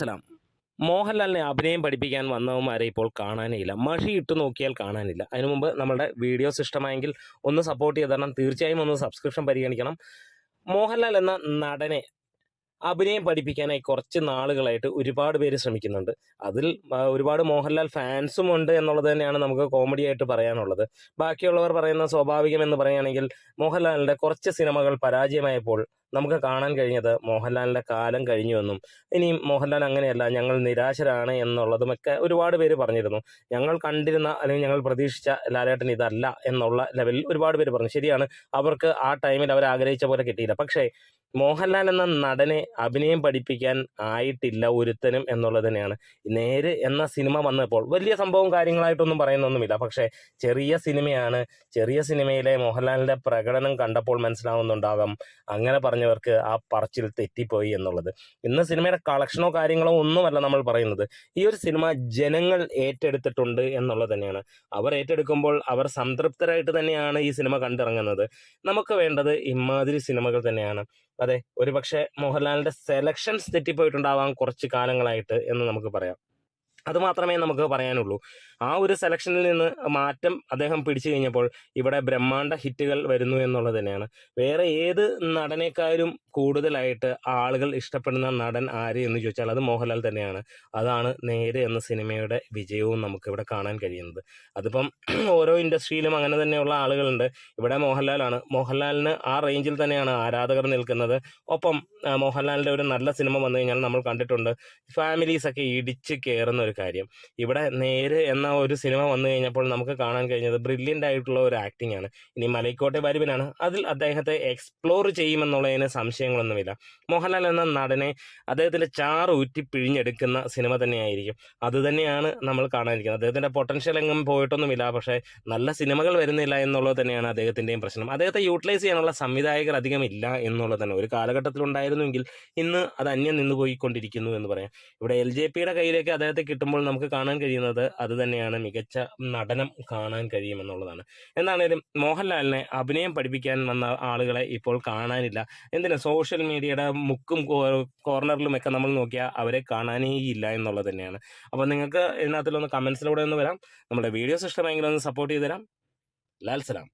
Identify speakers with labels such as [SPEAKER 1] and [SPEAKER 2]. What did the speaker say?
[SPEAKER 1] സലാം. മോഹൻലാലിനെ അഭിനയം പഠിപ്പിക്കാൻ വന്നവന്മാരെ ഇപ്പോൾ കാണാനേ ഇല്ല മഷി ഇട്ടു നോക്കിയാൽ കാണാനില്ല. അതിനു മുമ്പ് നമ്മുടെ വീഡിയോസ് ഇഷ്ടമായെങ്കിൽ ഒന്ന് സപ്പോർട്ട് ചെയ്ത് തരണം. തീർച്ചയായും ഒന്ന് സബ്സ്ക്രിപ്ഷൻ പരിഗണിക്കണം. മോഹൻലാൽ എന്ന നടനെ അഭിനയം പഠിപ്പിക്കാനായി കുറച്ച് നാളുകളായിട്ട് ഒരുപാട് പേര് ശ്രമിക്കുന്നുണ്ട്. അതിൽ ഒരുപാട് മോഹൻലാൽ ഫാൻസും ഉണ്ട് എന്നുള്ളത് തന്നെയാണ് നമുക്ക് കോമഡി ആയിട്ട് പറയാനുള്ളത്. ബാക്കിയുള്ളവർ പറയുന്ന സ്വാഭാവികം എന്ന് പറയുകയാണെങ്കിൽ മോഹൻലാലിന്റെ കുറച്ച് സിനിമകൾ പരാജയമായപ്പോൾ നമുക്ക് കാണാൻ കഴിഞ്ഞത് മോഹൻലാലിന്റെ കാലം കഴിഞ്ഞുവെന്നും ഇനിയും മോഹൻലാൽ അങ്ങനെയല്ല ഞങ്ങൾ നിരാശരാണ് എന്നുള്ളതുമൊക്കെ ഒരുപാട് പേര് പറഞ്ഞിരുന്നു. ഞങ്ങൾ കണ്ടിരുന്ന അല്ലെങ്കിൽ ഞങ്ങൾ പ്രതീക്ഷിച്ച ലാലേട്ടൻ ഇതല്ല എന്നുള്ള ലെവലിൽ ഒരുപാട് പേര് പറഞ്ഞു. ശരിയാണ് അവർക്ക് ആ ടൈമിൽ അവർ ആഗ്രഹിച്ച പോലെ കിട്ടിയില്ല. പക്ഷേ മോഹൻലാൽ എന്ന നടനെ അഭിനയം പഠിപ്പിക്കാൻ ആയിട്ടില്ല ഒരുത്തനും എന്നുള്ളത് തന്നെയാണ്. നേര് എന്ന സിനിമ വന്നപ്പോൾ വലിയ സംഭവം കാര്യങ്ങളായിട്ടൊന്നും പറയുന്നൊന്നുമില്ല. പക്ഷേ ചെറിയ സിനിമയാണ്. ചെറിയ സിനിമയിലെ മോഹൻലാലിന്റെ പ്രകടനം കണ്ടപ്പോൾ മനസ്സിലാവുന്നുണ്ടാകാം അങ്ങനെ പറഞ്ഞവർക്ക് ആ പറച്ചിൽ തെറ്റിപ്പോയി എന്നുള്ളത്. ഇന്ന് സിനിമയുടെ കളക്ഷനോ കാര്യങ്ങളോ ഒന്നുമല്ല നമ്മൾ പറയുന്നത്. ഈ ഒരു സിനിമ ജനങ്ങൾ ഏറ്റെടുത്തിട്ടുണ്ട് എന്നുള്ളത് തന്നെയാണ്. അവർ ഏറ്റെടുക്കുമ്പോൾ അവർ സംതൃപ്തരായിട്ട് തന്നെയാണ് ഈ സിനിമ കണ്ടിറങ്ങുന്നത്. നമുക്ക് വേണ്ടത് ഇമാതിരി സിനിമകൾ തന്നെയാണ്. അതെ ഒരുപക്ഷെ മോഹൻലാലിന്റെ സെലക്ഷൻസ് തെറ്റിപ്പോയിട്ടുണ്ടാവാം കുറച്ച് കാലങ്ങളായിട്ട് എന്ന് നമുക്ക് പറയാം. അത് മാത്രമേ നമുക്ക് പറയാനുള്ളൂ. ആ ഒരു സെലക്ഷനിൽ നിന്ന് മാറ്റം അദ്ദേഹം പിടിച്ചു കഴിഞ്ഞപ്പോൾ ഇവിടെ ബ്രഹ്മാണ്ട ഹിറ്റുകൾ വരുന്നു എന്നുള്ളത് തന്നെയാണ്. വേറെ ഏത് നടനേക്കാളും കൂടുതലായിട്ട് ആളുകൾ ഇഷ്ടപ്പെടുന്ന നടൻ ആര് എന്ന് ചോദിച്ചാൽ അത് മോഹൻലാൽ തന്നെയാണ്. അതാണ് നേര് എന്ന സിനിമയുടെ വിജയവും നമുക്ക് ഇവിടെ കാണാൻ കഴിയുന്നത്. അതിപ്പം ഓരോ ഇൻഡസ്ട്രിയിലും അങ്ങനെ തന്നെയുള്ള ആളുകളുണ്ട്. ഇവിടെ മോഹൻലാലാണ്. മോഹൻലാലിന് ആ റേഞ്ചിൽ തന്നെയാണ് ആരാധകർ നിൽക്കുന്നത്. ഒപ്പം മോഹൻലാലിന്റെ ഒരു നല്ല സിനിമ വന്നു കഴിഞ്ഞാൽ നമ്മൾ കണ്ടിട്ടുണ്ട്. ഫാമിലീസ് ഒക്കെ ഇടിച്ച് കയറുന്ന ഒരു കാര്യം. ഇവിടെ നേര് എന്ന ഒരു സിനിമ വന്നു കഴിഞ്ഞപ്പോൾ നമുക്ക് കാണാൻ കഴിഞ്ഞത് ബ്രില്യന്റ് ആയിട്ടുള്ള ഒരു ആക്ടിംഗ് ആണ്. ഇനി മലൈക്കോട്ടെ വരുവിനാണ് അതിൽ അദ്ദേഹത്തെ എക്സ്പ്ലോർ ചെയ്യുമെന്നുള്ളതിന് സംശയങ്ങളൊന്നുമില്ല. മോഹൻലാൽ എന്ന നടനെ അദ്ദേഹത്തിന്റെ ചാറ് ഊറ്റി പിഴിഞ്ഞെടുക്കുന്ന സിനിമ തന്നെയായിരിക്കും. അത് തന്നെയാണ് നമ്മൾ കാണാനിരിക്കുന്നത്. അദ്ദേഹത്തിന്റെ പൊട്ടൻഷ്യൽ എങ്ങും പോയിട്ടൊന്നുമില്ല. പക്ഷേ നല്ല സിനിമകൾ വരുന്നില്ല എന്നുള്ളത് തന്നെയാണ് അദ്ദേഹത്തിന്റെയും പ്രശ്നം. അദ്ദേഹത്തെ യൂട്ടിലൈസ് ചെയ്യാനുള്ള സംവിധായകർ അധികം ഇല്ല എന്നുള്ളത് തന്നെ. ഒരു കാലഘട്ടത്തിലുണ്ടായിരുന്നുവെങ്കിൽ ഇന്ന് അത് അന്യം നിന്ന് പോയിക്കൊണ്ടിരിക്കുന്നു എന്ന് പറയാം. ഇവിടെ എൽ ജെ പിയുടെ കയ്യിലേക്ക് അദ്ദേഹത്തെ കിട്ടുമ്പോൾ നമുക്ക് കാണാൻ കഴിയുന്നത് അത് തന്നെയാണ് മികച്ച നടനം കാണാൻ കഴിയുമെന്നുള്ളതാണ്. എന്താണേലും മോഹൻലാലിനെ അഭിനയം പഠിപ്പിക്കാൻ വന്ന ആളുകളെ ഇപ്പോൾ കാണാനില്ല. എന്തിനാ? സോഷ്യൽ മീഡിയയുടെ മുക്കും കോർണറിലും ഒക്കെ നമ്മൾ നോക്കിയാൽ അവരെ കാണാനേ ഇല്ല എന്നുള്ളത് തന്നെയാണ്. അപ്പോൾ നിങ്ങൾക്ക് ഇതിനകത്തിലൊന്ന് കമൻസിലൂടെ ഒന്ന് വരാം. നമ്മുടെ വീഡിയോസ് ഇഷ്ടമെങ്കിൽ ഒന്ന് സപ്പോർട്ട് ചെയ്ത് തരാം. ലാൽ സലാം.